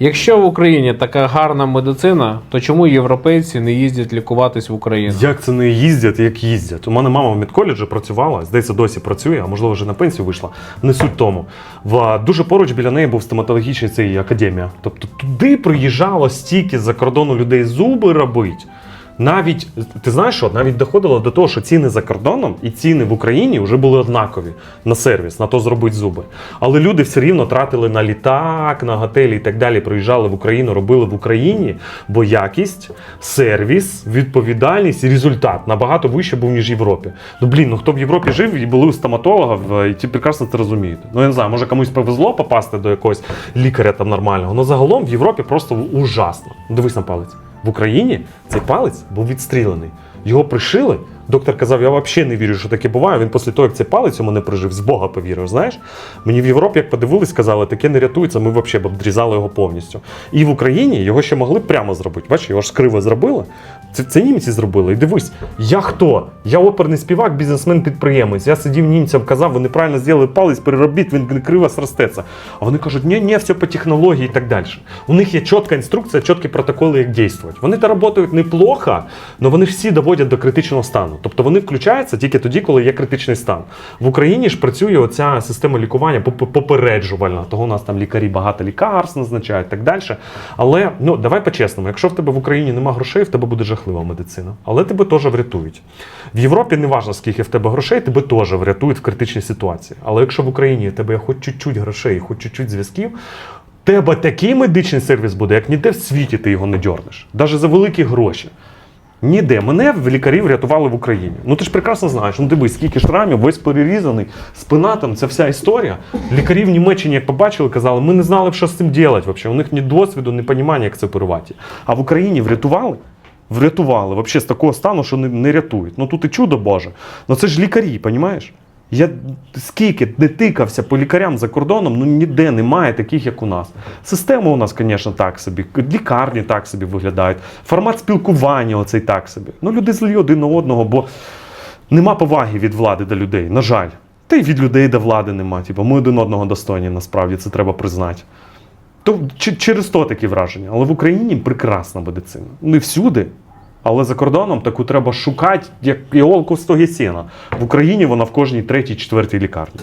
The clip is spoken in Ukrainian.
Якщо в Україні така гарна медицина, то чому європейці не їздять лікуватись в Україну? Як це не їздять, як їздять? У мене мама в медколеджі працювала, здається, досі працює, а можливо вже на пенсію вийшла. Не суть тому. В дуже поруч біля неї був стоматологічний цей академія. Тобто туди приїжджало стільки за кордону людей зуби робить. Навіть ти знаєш, що навіть доходило до того, що ціни за кордоном і ціни в Україні вже були однакові на сервіс, на то зробить зуби. Але люди все рівно тратили на літак, на готелі і так далі. Приїжджали в Україну, робили в Україні, бо якість, сервіс, відповідальність і результат набагато вище був ніж в Європі. Ну блін, ну хто в Європі жив і були у стоматолога, і ті прекрасно це розумієте. Ну я не знаю, може комусь повезло попасти до якогось лікаря там нормального. Ну загалом в Європі просто ужасно. Дивись на палець. В Україні цей палець був відстрілений. Його пришили. Доктор казав, я взагалі не вірю, що таке буває. Він після того, як цей палець у мене прижив, з Бога повірив. Знаєш? Мені в Європі, як подивились, сказали, таке не рятується, ми взагалі б обдрізали його повністю. І в Україні його ще могли прямо зробити. Бачиш, його ж криво зробили. Це, це німці зробили. І дивись, я хто? Я оперний співак, бізнесмен-підприємець. Я сидів німцям, казав, ви неправильно зробили палець, переробіть, він криво сростеться. А вони кажуть, ні, ні, все по технології і так далі. У них є чітка інструкція, чіткі протоколи, як діяти. Вони та працюють неплохо, але вони всі доводять до критичного стану. Тобто вони включаються тільки тоді, коли є критичний стан. В Україні ж працює оця система лікування попереджувальна. Того у нас там лікарі багато лікарств назначають так далі. Але ну давай по-чесному, якщо в тебе в Україні нема грошей, в тебе буде жахлива медицина. Але тебе теж врятують. В Європі не важливо, скільки в тебе грошей, тебе теж врятують в критичній ситуації. Але якщо в Україні в тебе є хоч чуть-чуть грошей, хоч чуть-чуть зв'язків. Тебе такий медичний сервіс буде, як ніде в світі ти його не дьорнеш. Навіть за великі гроші. Ніде. Мене в лікарів рятували в Україні. Ну ти ж прекрасно знаєш. Ну дивись, скільки шрамів, весь перерізаний, спина там, це вся історія. Лікарі в Німеччині, як побачили, казали, ми не знали, що з цим робити. Взагалі. У них ні досвіду, ні розуміння, як це оперувати. А в Україні врятували. Врятували взагалі з такого стану, що не, не рятують. Ну тут і чудо Боже. Ну це ж лікарі, розумієш? Я скільки не тикався по лікарям за кордоном, ну ніде немає таких, як у нас. Система у нас, звісно, так собі, лікарні так собі виглядають, формат спілкування оцей так собі. Ну, люди злі один на одного, бо нема поваги від влади до людей, на жаль. Та й від людей до влади нема. Типу, ми один одного достойні, насправді, це треба признати. То через то такі враження. Але в Україні прекрасна медицина. Не всюди. Але за кордоном таку треба шукати, як іолку в стогі сіна. В Україні вона в кожній третій, четвертій лікарні.